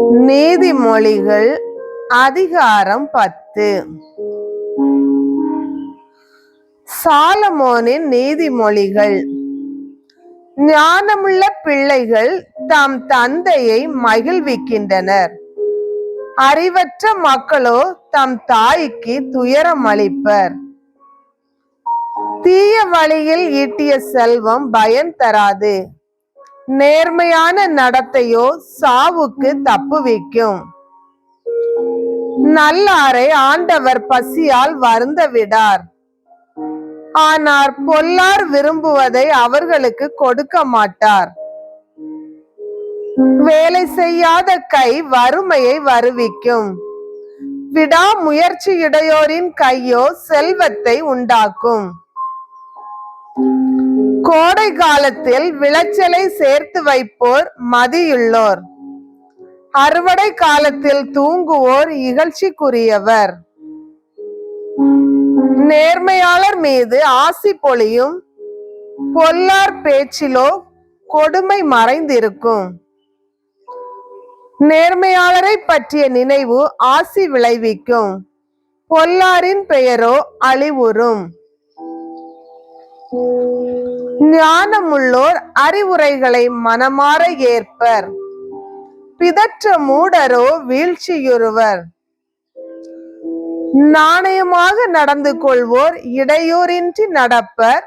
நீதிமொழிகள் அதிகாரம் பத்து. சாலமோனின் நீதிமொழிகள். ஞானமுள்ள பிள்ளைகள் தம் தந்தையை மகிழ்விக்கின்றனர். அறிவற்ற மக்களோ தம் தாய்க்கு துயரம் அளிப்பர் தீய வழியில் ஈட்டிய செல்வம் பயன் தராது. நேர்மையான நடத்தையோ சாவுக்கு தப்புவிக்கும் நல்லாரை ஆண்டவர் பசியால் வருந்த விடார். ஆனால் பொல்லார் விரும்புவதை அவர்களுக்கு கொடுக்க மாட்டார். வேலை செய்யாத கை வறுமையை வருவிக்கும். விடாமுயற்சி இடையோரின் கையோ செல்வத்தை உண்டாக்கும். கோடை காலத்தில் விளைச்சலை சேர்த்து வைப்போர் மதியுள்ளோர். அறுவடை காலத்தில் தூங்குவோர் இகழ்ச்சிக்குரியவர். நேர்மையாளர் மீது ஆசி பொழியும் பொல்லார் பேச்சிலோ கொடுமை மறைந்திருக்கும். நேர்மையாளரை பற்றிய நினைவு ஆசி விளைவிக்கும். பொல்லாரின் பெயரோ அழிவுறும். ஞானமுள்ளோர் அறிவுரைகளை மனமாற ஏற்பர். பிதற்ற மூடரோ வீழ்ச்சியுறுவர். நாணயமாக நடந்து கொள்வோர் இடையூறின்றி நடப்பர்.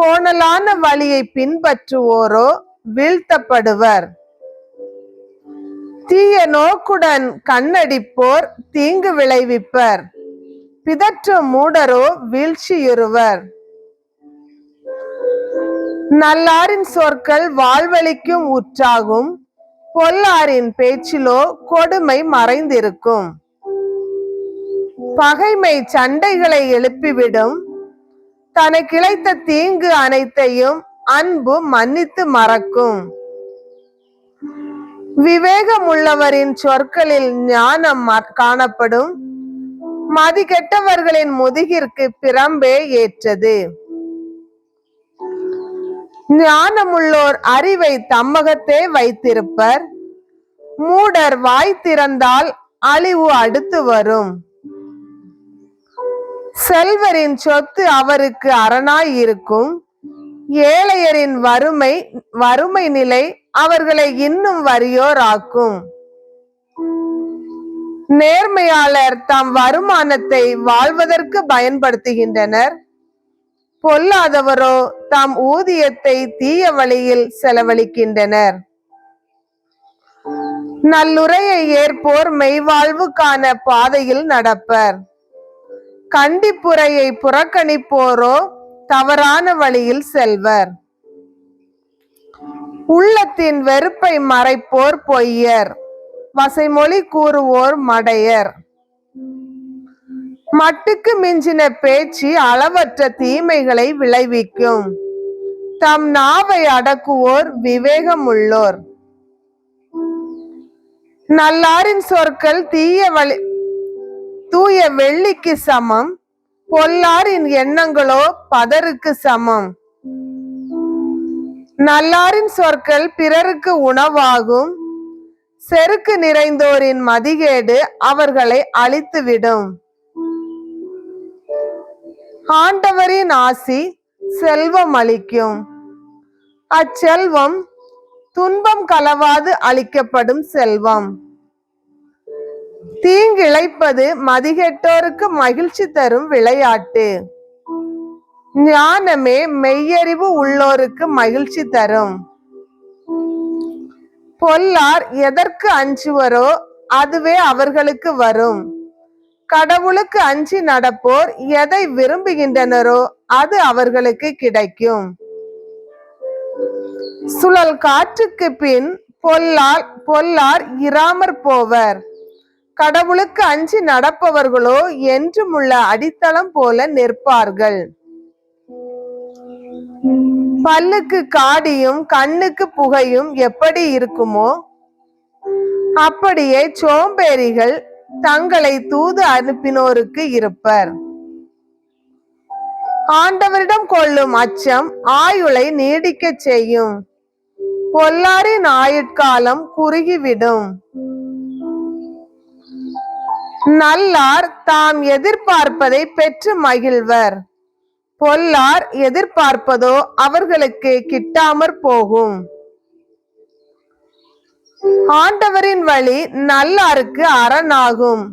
கோணலான வழியை பின்பற்றுவோரோ வீழ்த்தப்படுவர். தீய நோக்குடன் கண்ணடிப்போர் தீங்கு விளைவிப்பர். பிதற்ற மூடரோ வீழ்ச்சியுறுவர். நல்லாரின் சொற்கள் வாழ்வழிக்கும் உற்றாகும். பொல்லாரின் பேச்சிலோ கொடுமை மறைந்திருக்கும். பகைமை சண்டைகளை எழுப்பிவிடும். தனக்கிழைத்த தீங்கு அனைத்தையும் அன்பு மன்னித்து மறக்கும். விவேகமுள்ளவரின் சொற்களில் ஞானம் ம- காணப்படும். மதிக்கெட்டவர்களின் முதுகிற்கு பிரம்பே ஏற்றது. ஞானமுள்ளோர் அறிவை தம்மகத்தே வைத்திருப்பர். மூடர் வாய் திறந்தால் அழிவு அடுத்து வரும். செல்வரின் சொத்து அவருக்கு அரணாய் இருக்கும். ஏழையரின் வறுமை வறுமை நிலை அவர்களை இன்னும் வறியோராக்கும் நேர்மையாளர் தம் வருமானத்தை வாழ்வதற்கு பயன்படுத்துகின்றனர். பொல்லாதவரோ தம் ஊதியத்தை தீய வழியில் செலவழிக்கின்றனர். நல்லுரையை ஏற்போர் மெய்வாழ்வுக்கான பாதையில் நடப்பர். கண்டிப்புரையை புறக்கணிப்போரோ தவறான வழியில் செல்வர். உள்ளத்தின் வெறுப்பை மறைப்போர் பொய்யர். வசைமொழி கூறுவோர் மடையர். மட்டுக்கு மிஞ்சின பேச்சு அளவற்ற தீமைகளை விளைவிக்கும். தம் நாவை அடக்குவோர் விவேகமுள்ளோர். நல்லாரின் சொற்கள் தீய வழி தூய வெள்ளிக்கு சமம் பொல்லாரின் எண்ணங்களோ பதருக்கு சமம். நல்லாரின் சொற்கள் பிறருக்கு உணவாகும் செருக்கு நிறைந்தோரின் மதிகேடு அவர்களை அழித்துவிடும். ஆண்டவரின் ஆசி செல்வம் அளிக்கும். அச்செல்வம் துன்பம் கலவாது அளிக்கப்படும் செல்வம். தீங்கிழைப்பது மதிகெட்டோருக்கு மகிழ்ச்சி தரும் விளையாட்டு. ஞானமே மெய்யறிவு உள்ளோருக்கு மகிழ்ச்சி தரும். பொல்லார் எதற்கு அஞ்சுவரோ அதுவே அவர்களுக்கு வரும். கடவுளுக்கு அஞ்சி நடப்போர் எதை விரும்புகின்றனரோ அது அவர்களுக்கு கிடைக்கும். சுழல் காற்றுக்கு பின் பொல்லார் பொல்லார் இராமற் போவர். கடவுளுக்கு அஞ்சி நடப்பவர்களோ என்றும் உள்ள அடித்தளம் போல நிற்பார்கள். பல்லுக்கு காடியும் கண்ணுக்கு புகையும் எப்படி இருக்குமோ அப்படியே சோம்பேறிகள் தங்களை தூது அனுப்பினோருக்கு இருப்பர். ஆண்டவரிடம் கொள்ளும் அச்சம் ஆயுளை நீடிக்கச் செய்யும். பொல்லாரின் ஆயுட்காலம் குறுகிவிடும். நல்லார் தாம் எதிர்பார்ப்பதை பெற்று மகிழ்வர். பொல்லார் எதிர்பார்ப்பதோ அவர்களுக்கு கிட்டாமற் போகும். ஆண்டவரின் வழி நல்லாருக்கு அரணாகும்.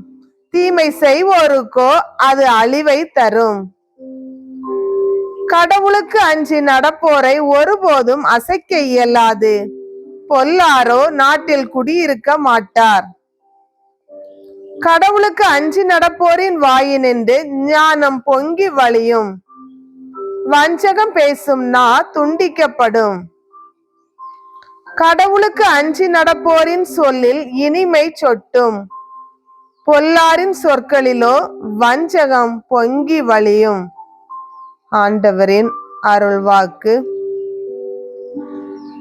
தீமை செய்வோருக்கோ அது அழிவை தரும். கடவுளுக்கு அஞ்சி நடப்போரை ஒருபோதும் அசைக்க இயலாது. பொல்லாரோ நாட்டில் குடியிருக்க மாட்டார். கடவுளுக்கு அஞ்சி நடப்போரின் வாயினின்று ஞானம் பொங்கி வழியும். வஞ்சகம் பேசும் நா துண்டிக்கப்படும். கடவுளுக்கு அஞ்சி நடப்போரின் சொல்லில் இனிமை சொட்டும். பொல்லாரின் சொற்களிலோ வஞ்சகம் பொங்கி வழியும். ஆண்டவரின் அருள்வாக்கு